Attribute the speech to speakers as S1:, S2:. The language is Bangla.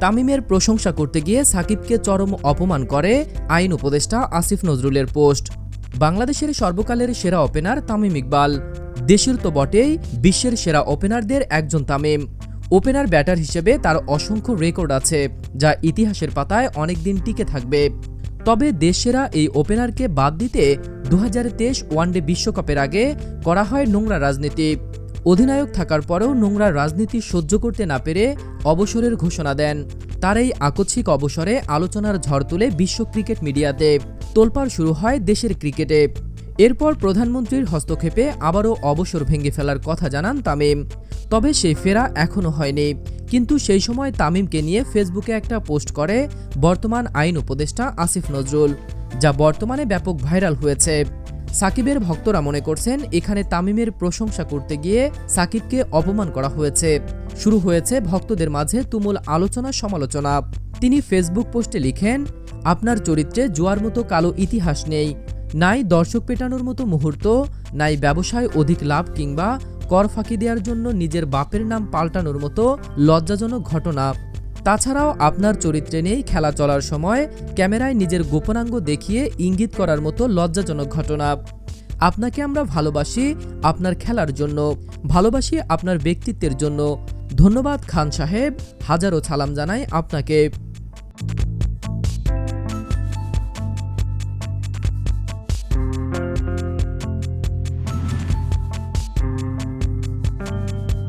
S1: তামিমের প্রশংসা করতে গিয়ে সাকিবকে চরম অপমান করে আইন উপদেষ্টা আসিফ নজরুলের পোস্ট। বাংলাদেশের সর্বকালের সেরা ওপেনার তামিম ইকবাল। দেশের তো বটেই বিশ্বের সেরা ওপেনারদের একজন তামিম। ওপেনার ব্যাটার হিসেবে তার অসংখ্য রেকর্ড আছে, যা ইতিহাসের পাতায় অনেকদিন টিকে থাকবে। তবে দেশসেরা এই ওপেনারকে বাদ দিতে দু হাজার তেইশ ওয়ানডে বিশ্বকাপের আগে করা হয় নোংরা রাজনীতি। অধিনায়ক থাকার পরেও নোংরা রাজনীতি সহ্য করতে না পেরে অবসরের ঘোষণা দেন। তার এই আকস্মিক অবসরে আলোচনার ঝড় তুলে বিশ্ব ক্রিকেট মিডিয়াতে। তোলপাড় শুরু হয় দেশের ক্রিকেটে। এরপর প্রধানমন্ত্রীর হস্তক্ষেপে আবারও অবসর ভেঙে ফেলার কথা জানান তামিম। তবে সেই ফেরা এখনও হয়নি। কিন্তু সেই সময় তামিমকে নিয়ে ফেসবুকে একটা পোস্ট করে বর্তমান আইন উপদেষ্টা আসিফ নজরুল, যা বর্তমানে ব্যাপক ভাইরাল হয়েছে। সাকিবের ভক্তরা মনে করছেন এখানে তামিমের প্রশংসা করতে গিয়ে সাকিবকে অপমান করা হয়েছে। শুরু হয়েছে ভক্তদের মাঝে তুমুল আলোচনা সমালোচনা। তিনি ফেসবুক পোস্টে লিখেন, আপনার চরিত্রে জোয়ার মতো কালো ইতিহাস নেই। নাই দর্শক পেটানোর মতো মুহূর্ত, নাই ব্যবসায় অধিক লাভ কিংবা কর ফাঁকি দেওয়ার জন্য নিজের বাপের নাম পাল্টানোর মতো লজ্জাজনক ঘটনা। তাছাড়াও আপনার চরিত্রে নেই খেলা চলার সময় ক্যামেরায় নিজের গোপনাঙ্গ দেখিয়ে ইঙ্গিত করার মতো লজ্জাজনক ঘটনা। আপনাকে আমরা ভালোবাসি আপনার খেলার জন্য, ভালোবাসি আপনার ব্যক্তিত্বের জন্য। ধন্যবাদ খান সাহেব, হাজারো সালাম জানাই আপনাকে।